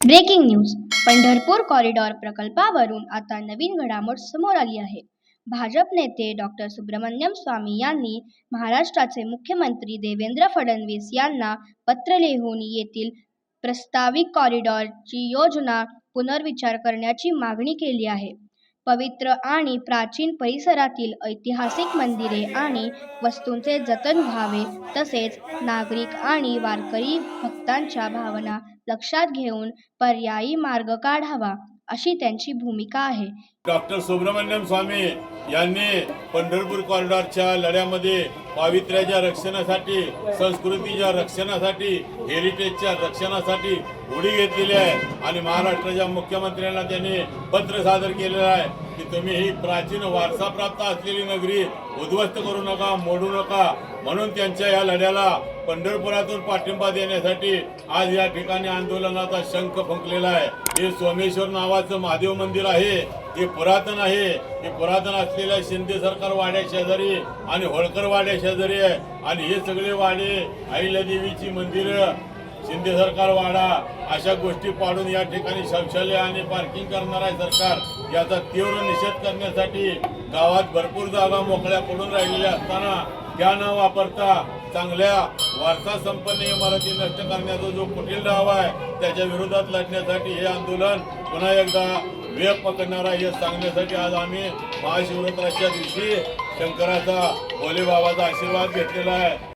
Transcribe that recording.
Breaking news. Pandharpur corridor प्रकल्पावरून आता नवीन घडामोड समोर आली आहे. भाजप नेते डॉक्टर सुब्रमण्यम स्वामी यांनी महाराष्ट्राचे मुख्यमंत्री देवेंद्र फडणवीस यांना पत्र लिहून येथील प्रस्तावित कॉरिडॉरची योजना पुनर्विचार करण्याची मागणी केली आहे. पवित्र आणि प्राचीन परिसरातील ऐतिहासिक मंदिरे आणि वस्तूंचे जतन व्हावे तसेच नागरिक आणि वारकरी भक्तांच्या भावना लक्षात घेऊन पर्यायी मार्ग काढावा अशी त्यांची भूमिका आहे. डॉक्टर सुब्रमण्यम स्वामी यांनी पंढरपूर कॉरिडॉरच्या लढ्यामध्ये पावित्र्याच्या रक्षणासाठी संस्कृतीच्या रक्षणासाठी हेरिटेजच्या रक्षणासाठी उडी घेतलेली आहे आणि महाराष्ट्राच्या मुख्यमंत्र्यांना त्यांनी पत्र सादर केलेलं आहे की तुम्ही ही प्राचीन वारसा प्राप्त असलेली नगरी उद्ध्वस्त करू नका मोडू नका. म्हणून त्यांच्या या लढ्याला पंढरपुरातून पाठिंबा देण्यासाठी आज या ठिकाणी आंदोलनाचा शंख फुंकलेला आहे. हे सोमेश्वर नावाचं महादेव मंदिर आहे. हे पुरातन आहे. हे पुरातन असलेल्या शिंदे सरकार वाड्या शेजारी आणि होळकर वाड्या शेजारी आहे. आणि हे सगळे वाडे आईला देवीची मंदिरं शिंदे सरकार वाडा अशा गोष्टी पाडून या ठिकाणी शौचालय आणि पार्किंग करणार आहे सरकार. याचा तीव्र निषेध करण्यासाठी गावात भरपूर जागा मोकळ्या पडून राहिलेल्या असताना त्या न वापरता चांगल्या वारसा संपन्न इमारती नष्ट करण्याचा जो कुटील डाव आहे त्याच्या विरोधात लढण्यासाठी हे आंदोलन पुन्हा एकदा वेग पकडणार आहे हे सांगण्यासाठी आज आम्ही महाशिवरात्राच्या दिवशी शंकराचा भोले बाबाचा आशीर्वाद घेतलेला आहे.